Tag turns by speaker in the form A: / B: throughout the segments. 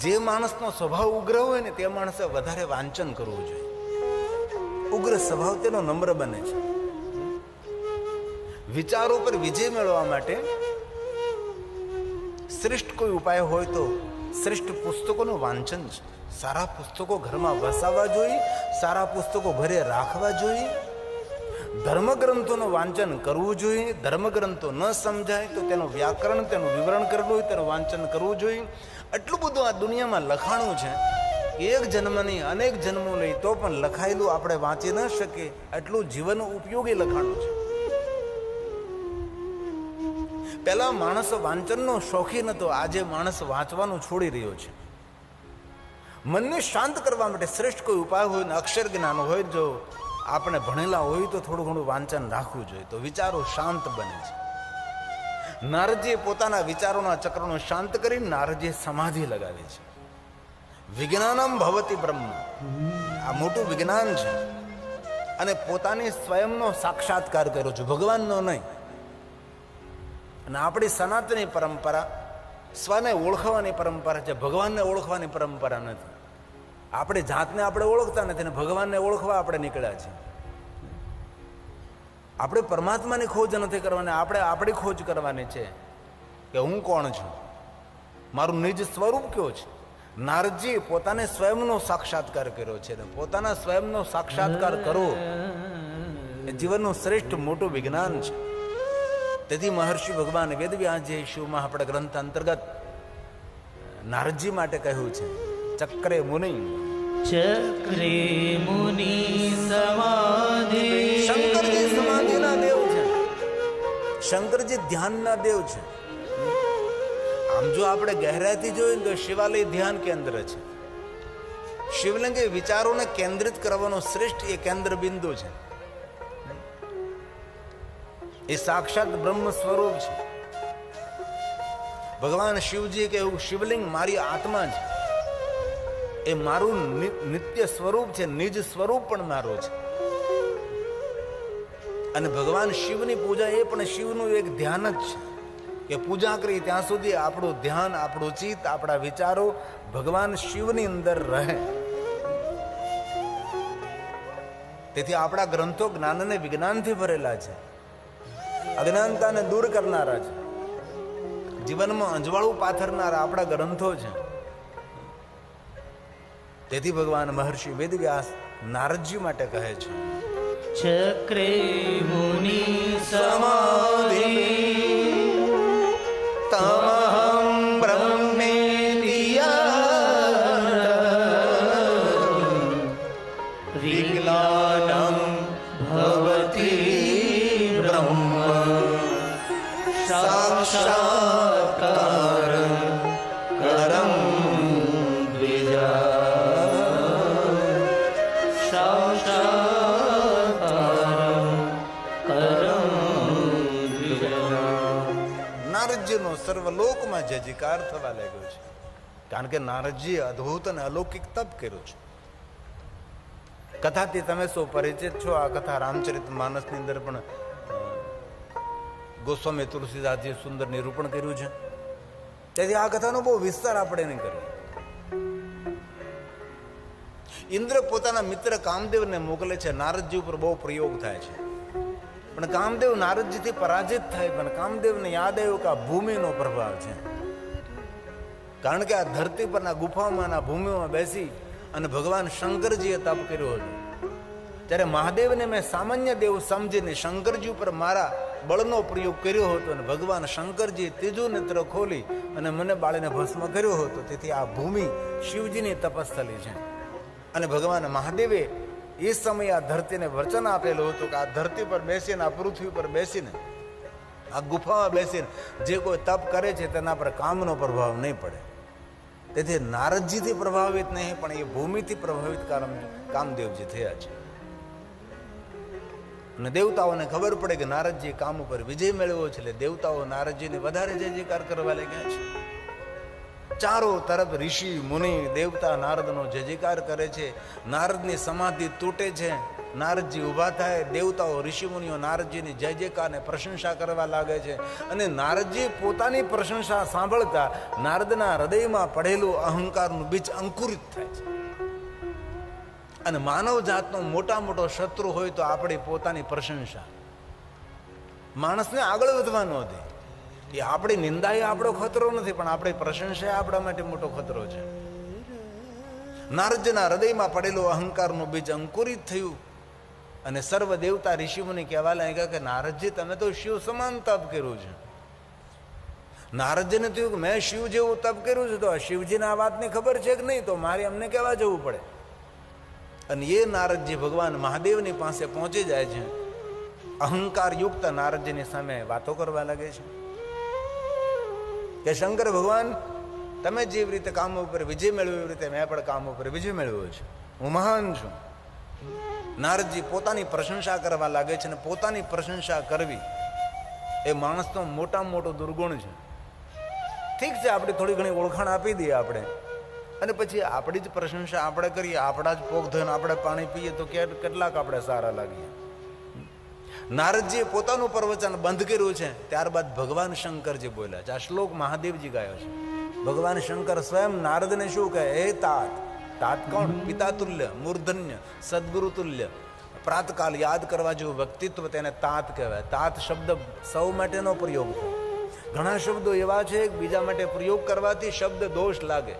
A: જે માણસનો સ્વભાવ ઉગ્ર હોય ને તે માણસે વધારે વાંચન કરવું જોઈએ. ઉગ્ર સ્વભાવ તેનો નમ્ર બને છે. વિચારો પર વિજય મેળવવા માટે શ્રેષ્ઠ કોઈ ઉપાય હોય તો શ્રેષ્ઠ પુસ્તકોનું વાંચન છે. સારા પુસ્તકો ઘરમાં વસાવવા જોઈએ, સારા પુસ્તકો ઘરે રાખવા જોઈએ ધર્મગ્રંથોનું વાંચન કરવું જોઈએ, ધર્મગ્રંથો ન સમજાય તો તેનું વ્યાકરણ, તેનું વિવરણ કરવું હોય, તેનું વાંચન કરવું જોઈએ. એટલું બધું આ દુનિયામાં લખાણું છે. એક જન્મની અનેક જન્મો લઈ તો પણ લખાયેલું આપણે વાંચી ન શકીએ. એટલું જીવન ઉપયોગી લખાણું છે. પહેલા માણસ વાંચનનો શોખીન હતો, આજે માણસ વાંચવાનું છોડી રહ્યો છે. મનને શાંત કરવા માટે શ્રેષ્ઠ કોઈ ઉપાય હોય ને અક્ષર જ્ઞાન હોય જો આપણે ભણેલા હોય તો થોડું ઘણું વાંચન રાખવું જોઈએ. તો વિચારો શાંત બને છે. નારદજીએ પોતાના વિચારોના ચક્રનો શાંત કરી નારદજીએ સમાધિ લગાવી છે. વિજ્ઞાનમ ભવતી બ્રહ્મ. આ મોટું વિજ્ઞાન છે. અને પોતાની સ્વયંનો સાક્ષાત્કાર કર્યો છે. ભગવાનનો નહીં. અને આપણી સનાતની પરંપરા સ્વને ઓળખવાની પરંપરા છે. ભગવાનને ઓળખવાની પરંપરા નથી. આપણે જાતને આપણે ઓળખતા નથી ને ભગવાનને ઓળખવા આપણે નીકળ્યા છીએ. આપણે પરમાત્માની ખોજ નથી કરવાની, આપણે આપણી ખોજ કરવાની છે કે હું કોણ છું? મારું નિજ સ્વરૂપ કયો છે? નારદજી પોતાને સ્વયંનો સાક્ષાત્કાર કર્યો છે પોતાના સ્વયંનો સાક્ષાત્કાર કરવો એ જીવનનું શ્રેષ્ઠ મોટું વિજ્ઞાન છે. તેથી મહર્ષિ ભગવાન વેદવ્યાસજી શિવમાં આપણા ગ્રંથ અંતર્ગત નારદજી માટે કહ્યું છે, ચક્રે મુનિ
B: ચક્રે
A: શંકરજી સમાધિના દેવ દેવ છે આમ જો આપણે ગહેરાથી જોઈએ તો શિવાલય ધ્યાન કેન્દ્ર છે શિવલિંગ એ વિચારોને કેન્દ્રિત કરવાનો શ્રેષ્ઠ એ કેન્દ્ર બિંદુ છે એ સાક્ષાત બ્રહ્મ સ્વરૂપ છે ભગવાન શિવજી કે શિવલિંગ મારી આત્મા છે એ મારું નિત્ય સ્વરૂપ છે, નિજ સ્વરૂપ પણ મારું છે. અને ભગવાન શિવની પૂજા એ પણ શિવનું એક ધ્યાન જ છે કે પૂજા કરી ત્યાં સુધી આપણું ધ્યાન, આપણું ચિત્ત, આપણા વિચારો ભગવાન શિવની અંદર રહે. તેથી આપણા ગ્રંથો જ્ઞાન અને વિજ્ઞાનથી ભરેલા છે. અજ્ઞાનતાને દૂર કરનારા છે. જીવનમાં અંજવાળું પાથરનારા આપણા ગ્રંથો છે. તેથી ભગવાન મહર્ષિ વેદવ્યાસ નારદજી માટે કહે છે.
B: ચક્રે મુનિ સમાધિ.
A: નારદજીનો સર્વલોકમાં જયજયકાર થવા લાગ્યો છે. કારણ કે નારદજીએ અદ્ભુત અને અલૌકિક તપ કર્યો છે. કથાથી તમે સૌ પરિચિત છો. આ કથા રામચરિત માનસની અંદર પણ ગોસ્વામી તુલસીદાસજીએ સુંદર નિરૂપણ કર્યું છે. તેથી આ કથાનો બહુ વિસ્તાર આપણે નહીં કરીએ. ઇન્દ્ર પોતાના મિત્ર કામદેવને મોકલે છે. નારદજી ઉપર બહુ પ્રયોગ થાય છે. પણ કામદેવ નારદજીથી પરાજિત થાય પણ કામદેવને યાદ આવ્યું કે આ ભૂમિનો પ્રભાવ છે. કારણ કે આ ધરતી પરના ગુફામાં આ ભૂમિમાં બેસી અને ભગવાન શંકરજીએ તપ કર્યો હતો. ત્યારે મહાદેવને મેં સામાન્ય દેવ સમજીને શંકરજી ઉપર મારા બળનો પ્રયોગ કર્યો હતો અને ભગવાન શંકરજીએ ત્રીજું નેત્ર ખોલી અને મને બાળીને ભસ્મ કર્યો હતો. તેથી આ ભૂમિ શિવજીની તપસ્થલી છે. અને ભગવાન મહાદેવે એ સમયે આ ધરતીને વચન આપેલું હતું કે આ ધરતી પર બેસીને, આ પૃથ્વી પર બેસીને, આ ગુફામાં બેસીને જે કોઈ તપ કરે છે તેના પર કામનો પ્રભાવ નહીં પડે. તેથી નારદજીથી પ્રભાવિત નહીં, પણ એ ભૂમિથી પ્રભાવિત કામ કામદેવજી થયા છે. અને દેવતાઓને ખબર પડે કે નારદજી કામ ઉપર વિજય મેળવ્યો છે, એટલે દેવતાઓ નારદજીને વધારે જય જયકાર કરવા લાગ્યા છે. ચારો તરફ ઋષિ, મુનિ, દેવતા નારદનો જય જયકાર કરે છે. નારદની સમાધિ તૂટે છે. નારદજી ઊભા થાય. દેવતાઓ ઋષિ મુનિઓ નારદજીની જય જયકારને પ્રશંસા કરવા લાગે છે. અને નારદજી પોતાની પ્રશંસા સાંભળતા નારદના હૃદયમાં પડેલું અહંકારનું બીજ અંકુરિત થાય છે. અને માનવ જાતનો મોટા મોટો શત્રુ હોય તો આપણી પોતાની પ્રશંસા. માણસને આગળ વધવાનો હતી એ આપણી નિંદા એ આપણો ખતરો નથી, પણ આપણી પ્રશંસા આપણા માટે મોટો ખતરો છે. નારદના હૃદયમાં પડેલો અહંકારનું બીજ અંકુરિત થયું અને સર્વ દેવતા ઋષિમુનિ કહેવા લાગ્યા કે, નારદજી, તમે તો શિવ સમાન તપ કર્યું છે. નારદજીને થયું કે, મેં શિવ જેવું તપ કર્યું છે, તો શિવજીને આ વાતની ખબર છે કે નહીં? તો મારે અમને કહેવા જવું પડે. અને એ નારદજી ભગવાન મહાદેવની પાસે પહોંચી જાય છે. અહંકાર યુક્ત નારદજીની સામે વાતો કરવા લાગે છે. કે શંકર ભગવાન, તમે જેવી રીતે કામ ઉપર વિજય મેળવ્યો એવી રીતે મેં પણ કામ ઉપર વિજય મેળવ્યો છે. હું મહાન છું. નારદજી પોતાની પ્રશંસા કરવા લાગે છે અને પોતાની પ્રશંસા કરવી એ માણસનો મોટામાં મોટો દુર્ગુણ છે. ઠીક છે, આપણે થોડી ઘણી ઓળખાણ આપી દઈએ આપણે. અને પછી આપણી જ પ્રશંસા આપણે કરીએ, આપણા જ પોગ ધન, આપણે પાણી પીએ તો કેટલાક આપણે સારા લાગીએ. નારદજીએ પોતાનું પ્રવચન બંધ કર્યું છે, ત્યારબાદ ભગવાન શંકરજી બોલ્યા છે. આ શ્લોક મહાદેવજી ગાયો છે. ભગવાન શંકર સ્વયં નારદને શું કહે? હે તાત તાત કોણ? પિતા તુલ્ય, મૂર્ધન્ય, સદગુરુ તુલ્ય. પ્રાતકાલ યાદ કરવા જેવું વ્યક્તિત્વ તેને તાત કહેવાય. તાત શબ્દ સૌ માટેનો પ્રયોગ ઘણા શબ્દો એવા છે, બીજા માટે પ્રયોગ કરવાથી શબ્દ દોષ લાગે.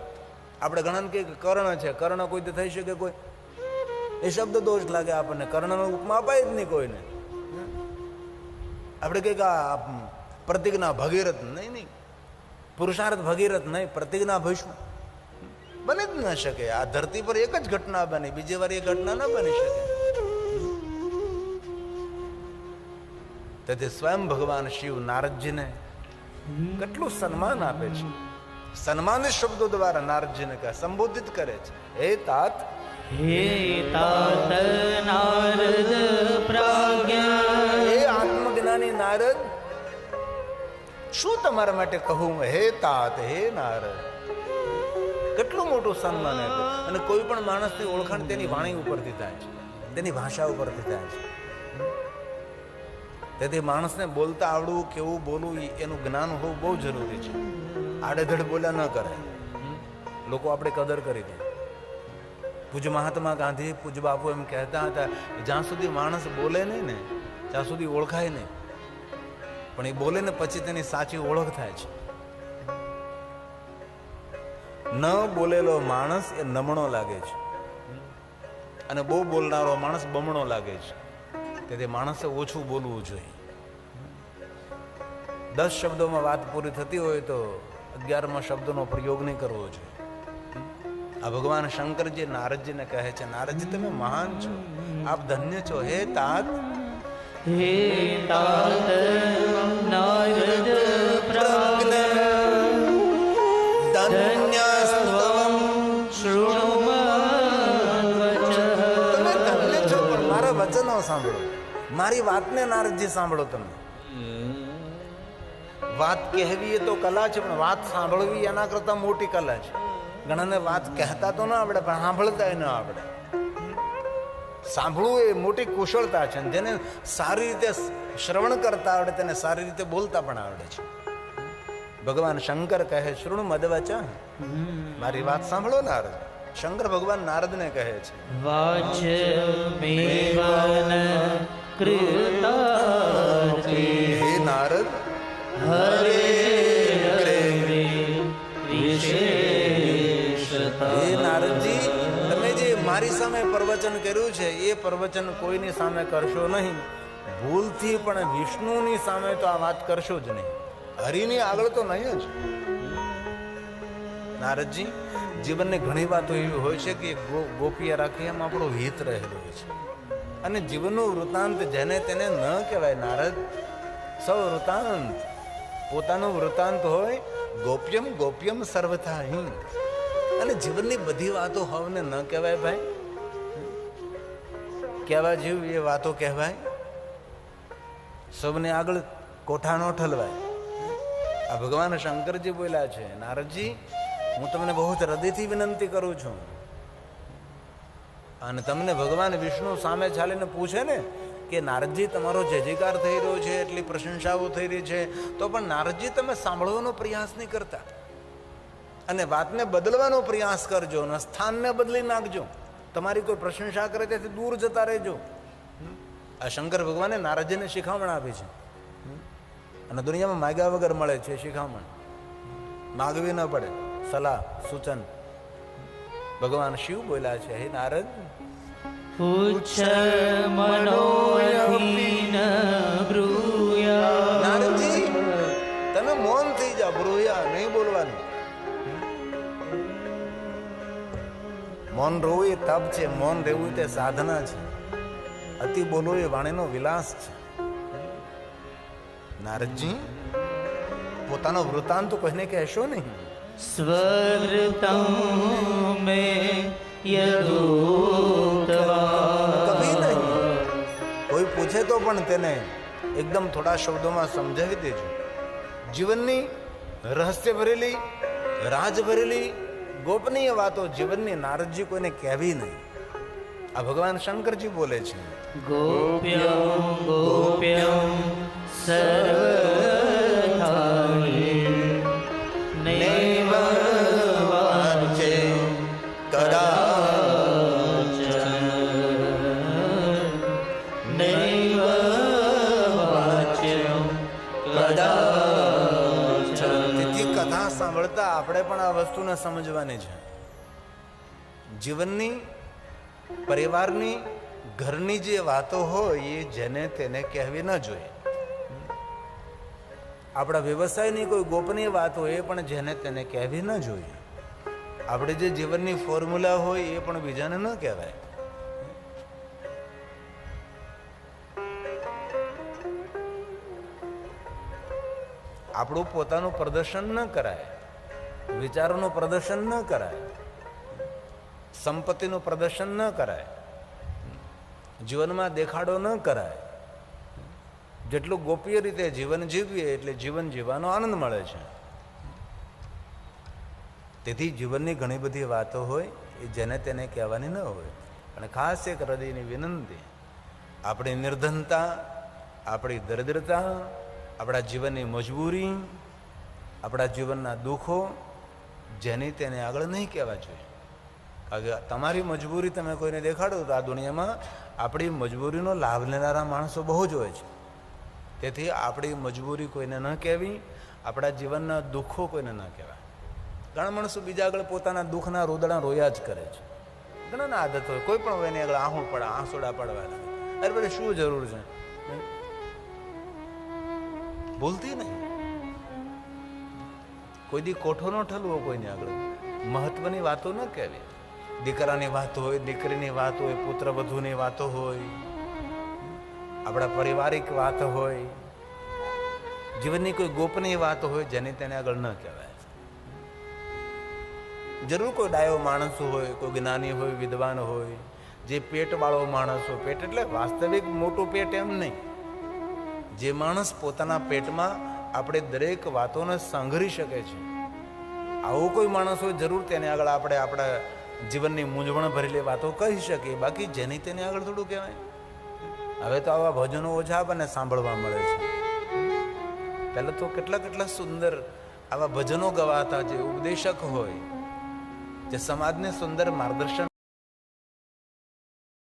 A: આપણે કહીએ કે કર્ણ છે. કર્ણ કોઈ થઈ શકે કોઈ? એ શબ્દ દોષ લાગે આપણને. કર્ણનો ઉપમા અપાય જ નહીં કોઈને. આપણે કહીએ કે આ પ્રતિજ્ઞા ભગીરથ, નહીં નહીં. પુરુષાર્થ ભગીરથ નહીં, પ્રતિજ્ઞા ભીષ્મ. બની જ ન શકે. આ ધરતી પર એક જ ઘટના બની, બીજી વાર એ ઘટના ન બની શકે. તેથી સ્વયં ભગવાન શિવ નારદજીને કેટલું સન્માન આપે છે. સન્માનિત શબ્દો દ્વારા નારદજીને કહે, સંબોધિત કરે છે. હે તાત.
B: હે તાત, નારદ, પ્રાજ્ઞા.
A: નારદ? શું તમારા માટે કહું? હે તાત, હે નારદ. કેટલું મોટું સન્માન આપ્યું અને કોઈ પણ માણસની ઓળખાણ તેની વાણી ઉપરથી થાય છે. તેની ભાષા ઉપરથી થાય છે. તેથી માણસને બોલતા આવડવું, કેવું, બોલવું એનું જ્ઞાન હોવું બહુ જરૂરી છે. આડેધડ બોલ્યા ન કરે. લોકો આપણે કદર કરી દે. પૂજ મહાત્મા ગાંધી પૂજ બાપુ એમ કહેતા હતા જ્યાં સુધી માણસ બોલે નહીં ને, ત્યાં સુધી ઓળખાય નહીં. પણ એ બોલે ને પછી તેની સાચી ઓળખ થાય છે. ન બોલેલો માણસ એ નમણો લાગે છે. અને બહુ બોલનારો માણસ બમણો લાગે છે. તેથી માણસે ઓછું બોલવું જોઈએ. દસ શબ્દોમાં વાત પૂરી થતી હોય તો અગિયારમાં શબ્દનો પ્રયોગ નહીં કરવો જોઈએ. આ ભગવાન શંકરજી નારદજીને કહે છે, નારદજી, તમે મહાન છો. આપ ધન્ય છો. હે તાત
B: હે તાત નારદ પ્રાજ્ઞા
A: ધન્યસ્તવમ
B: શૃણુમવચ
A: તમે ધન્ય છો પણ મારા વચનો સાંભળો. મારી વાતને નારદજી સાંભળો તમે. વાત કહેવી એ તો કલા છે, પણ વાત સાંભળવી એના કરતા મોટી કલા છે. ઘણાને વાત કહેતા તો ના આવડે, પણ સાંભળતા ન આવડે. સાંભળવું એ મોટી કુશળતા છે જેને સારી રીતે શ્રવણ કરતા આવડે તેને સારી રીતે બોલતા પણ આવડે છે. ભગવાન શંકર કહે શૃણુ મદવચ મારી વાત સાંભળો નારદ. શંકર ભગવાન નારદને કહે છે
B: વાચ મેવન કૃતાર્થી.
A: હે નારદ
B: હરે
A: પ્રવચન કર્યું છે, એ પ્રવચન કોઈની સામે કરશો નહીં. ભૂલથી પણ વિષ્ણુની સામે તો આ વાત કરશો જ નહીં. હરિની આગળ તો નહીં જ. નારદજી, જીવનની ઘણી વાતો એવી હોય છે કે ગોપીએ રાખી એમ આપણો હિત રહેલો છે. અને જીવનનું વૃત્તાંત જેને તેને ન કહેવાય નારદ, સૌ વૃતાંત. પોતાનું વૃત્તાંત હોય, ગોપ્યમ ગોપ્યમ સર્વથા હિં અને જીવનની બધી વાતો હવને ન કહેવાય ભાઈ. કહેવા જેવી એ વાતો કહેવાય. સૌને આગળ કોઠાનો ઠલવાય. આ ભગવાન શંકરજી બોલ્યા છે, નારદજી, હું તમને બહુ હૃદયથી વિનંતી કરું છું. અને તમને ભગવાન વિષ્ણુ સામે ચાલીને પૂછે ને કે, નારદજી, તમારો જય જયકાર થઈ રહ્યો છે, એટલી પ્રશંસાઓ થઈ રહી છે. તો પણ નારદજી, તમે સાંભળવાનો પ્રયાસ નહીં કરતા. અને વાતને બદલવાનો પ્રયાસ કરજો અને સ્થાનને બદલી નાખજો. તમારી કોઈ પ્રશંસા કરે ત્યાંથી દૂર જતા રહેજો. આ શંકર ભગવાને નારદજીને શિખામણ આપી છે. અને દુનિયામાં માગ્યા વગર મળે છે શિખામણ. માગવી ન પડે. સલાહ, સૂચન. ભગવાન શિવ બોલ્યા છે, હે નારદ,
B: પૂછ મનોયમીન
A: મૌન રહેવું એ તપ છે મૌન રહેવું તે સાધના છે. અતિ બોલવું એ વાણીનો વિલાસ છે. નારદજી પોતાનો વૃતાંત કોઈને કહેશો નહીં.
B: સ્વૃતં મે
A: કભી નહીં. કોઈ પૂછે તો પણ તેને એકદમ થોડા શબ્દોમાં સમજાવી દેજો. જીવનની રહસ્ય ભરેલી રાજ ભરેલી ગોપનીય વાતો જીવનની નારદજી કોઈને કહેવી નહીં. આ ભગવાન શંકરજી બોલે છે.
B: ગોપ્યં ગોપ્યં સર્વથાયે
A: વસ્તુને સમજવાની છે. જીવનની, પરિવારની, ઘરની જે વાતો હોય એ જેને તેને કહેવી ન જોઈએ. આપણા વ્યવસાયની કોઈ ગોપનીય વાત હોય એ પણ જેને તેને કહેવી ન જોઈએ. આપણે જે જીવનની ફોર્મ્યુલા હોય એ પણ બીજાને ન કહેવાય. આપણું પોતાનું પ્રદર્શન ન કરાય. વિચારોનું પ્રદર્શન ન કરાય. સંપત્તિનું પ્રદર્શન ન કરાય. જીવનમાં દેખાડો ન કરાય. જેટલું ગોપ્ય રીતે જીવન જીવીએ એટલે જીવન જીવવાનો આનંદ મળે છે. તેથી જીવનની ઘણી બધી વાતો હોય એ જેને તેને કહેવાની ન હોય. પણ ખાસ એક હૃદયની વિનંતી, આપણી નિર્ધનતા, આપણી દરિદ્રતા, આપણા જીવનની મજબૂરી, આપણા જીવનના દુઃખો જેની તેને આગળ નહીં કહેવા જોઈએ. કારણ કે તમારી મજબૂરી તમે કોઈને દેખાડો તો આ દુનિયામાં આપણી મજબૂરીનો લાભ લેનારા માણસો બહુ જ હોય છે. તેથી આપણી મજબૂરી કોઈને ન કહેવી, આપણા જીવનના દુઃખો કોઈને ન કહેવાય ઘણા માણસો બીજા આગળ પોતાના દુઃખના રોદડા રોયા જ કરે છે. ઘણાને આદત હોય, કોઈ પણ હોય એની આગળ આહું પડે, આંસોડા પડવા અરે બધે શું જરૂર છે? ભૂલતી નહીં. કોઈ દી કોઠો ન ઠલવો કોઈને આગળ. મહત્વની વાતો ન કહેવી. દીકરાની વાત હોય, દીકરીની વાત હોય, પુત્ર વધુની વાતો હોય, આપણા પારિવારિક વાત હોય, જીવનની કોઈ ગોપનીય વાત હોય જેની તેને આગળ ન કહેવાય. જરૂર કોઈ ડાયો માણસ હોય, કોઈ જ્ઞાની હોય, વિદ્વાન હોય, જે પેટવાળો માણસ હોય, પેટ એટલે વાસ્તવિક મોટું પેટ એમ નહીં. જે માણસ પોતાના પેટમાં આપણે દરેક વાતોને સંઘરી શકે છે. આવો કોઈ માણસ હોય, જરૂર તેને આગળ આપણે આપણા જીવનની મૂંઝવણ ભરેલી વાતો કહી શકીએ. બાકી જેની તેને આગળ થોડું કહેવાય. હવે તો આવા ભજનો ઓછા આપણને સાંભળવા મળે છે. પહેલાં તો કેટલા કેટલા સુંદર આવા ભજનો ગવાતા જે ઉપદેશક હોય, જે સમાજને સુંદર માર્ગદર્શન